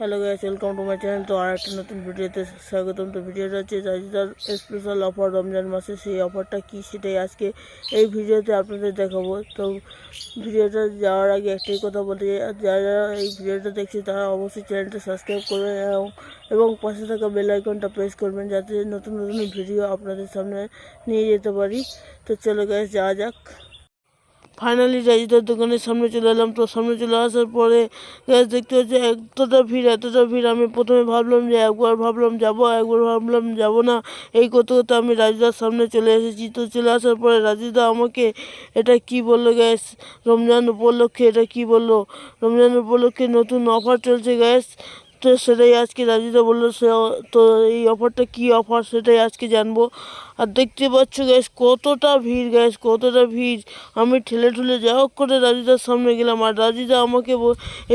Hello guys welcome to my channel তো আর একটা নতুন ভিডিওতে স্বাগতম। তো ভিডিওটা হচ্ছে রাজিদার স্পেশাল অফার রমজান মাসে। সেই অফারটা কী সেটাই আজকে এই ভিডিওতে আপনাদের দেখাবো। তো ভিডিওটা যাওয়ার আগে একটাই কথা আর যারা যারা এই ভিডিওটা দেখছে তারা অবশ্যই চ্যানেলটা সাবস্ক্রাইব করবেন এবং পাশে থাকা বেল আইকনটা প্রেস করবেন যাতে নতুন নতুন ভিডিও আপনাদের সামনে নিয়ে যেতে পারি। তো চলো গাইস যাওয়া যাক। ফাইনালি রাজিদার দোকানের সামনে চলে এলাম। তো সামনে চলে আসার পরে গ্যাস দেখতে হচ্ছে এতটা ভিড় এতটা ভিড়। আমি প্রথমে ভাবলাম যে একবার ভাবলাম যাব, একবার ভাবলাম যাব না। এই করতে করতে আমি রাজিদার সামনে চলে এসেছি। তো চলে আসার পরে রাজিদা আমাকে এটা কি বলল গ্যাস রমজান উপলক্ষে এটা কি বলল? রমজান উপলক্ষে নতুন অফার চলছে গ্যাস তো সেটাই আজকে রাজিদা বলল, সে তো এই অফারটা কি অফার সেটাই আজকে জানব। আর দেখতে পাচ্ছ গ্যাস কতটা ভিড় গ্যাস কতটা ভিড়। আমি ঠেলে ঠুলে যা হোক করে রাজিদার সামনে গেলাম। আর রাজিদা আমাকে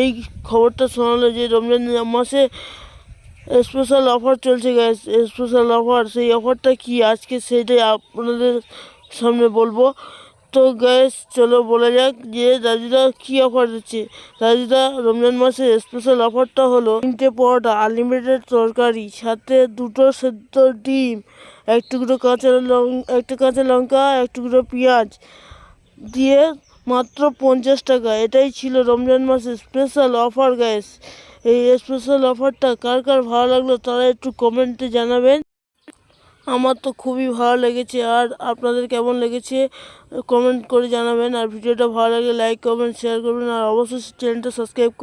এই খবরটা শোনালো যে রমজান মাসে স্পেশাল অফার চলছে গ্যাস স্পেশাল অফার সেই অফারটা কি? আজকে সেটাই আপনাদের সামনে বলব। তো গ্যাস চলো বলা যাক যে রাজিদা কী অফার দিচ্ছে। রাজিদা রমজান মাসে স্পেশাল অফারটা হলো তিনটে পরোটা আনলিমিটেড তরকারি, সাথে দুটো সেদ্ধ ডিম, এক টুকরো কাঁচা লঙ্কা একটা কাঁচা লঙ্কা, এক টুকরো পেঁয়াজ দিয়ে মাত্র পঞ্চাশ টাকা। এটাই ছিল রমজান মাসের স্পেশাল অফার গ্যাস এই স্পেশাল অফারটা কার কার ভালো লাগল তারা একটু কমেন্টে জানাবেন। আমার তো খুবই ভালো লেগেছে আর আপনাদের কেমন লেগেছে কমেন্ট করে জানাবেন। আর ভিডিওটা ভালো লাগলে লাইক কমেন্ট শেয়ার করবেন। আর অবশ্যই চ্যানেলটা সাবস্ক্রাইব করবেন।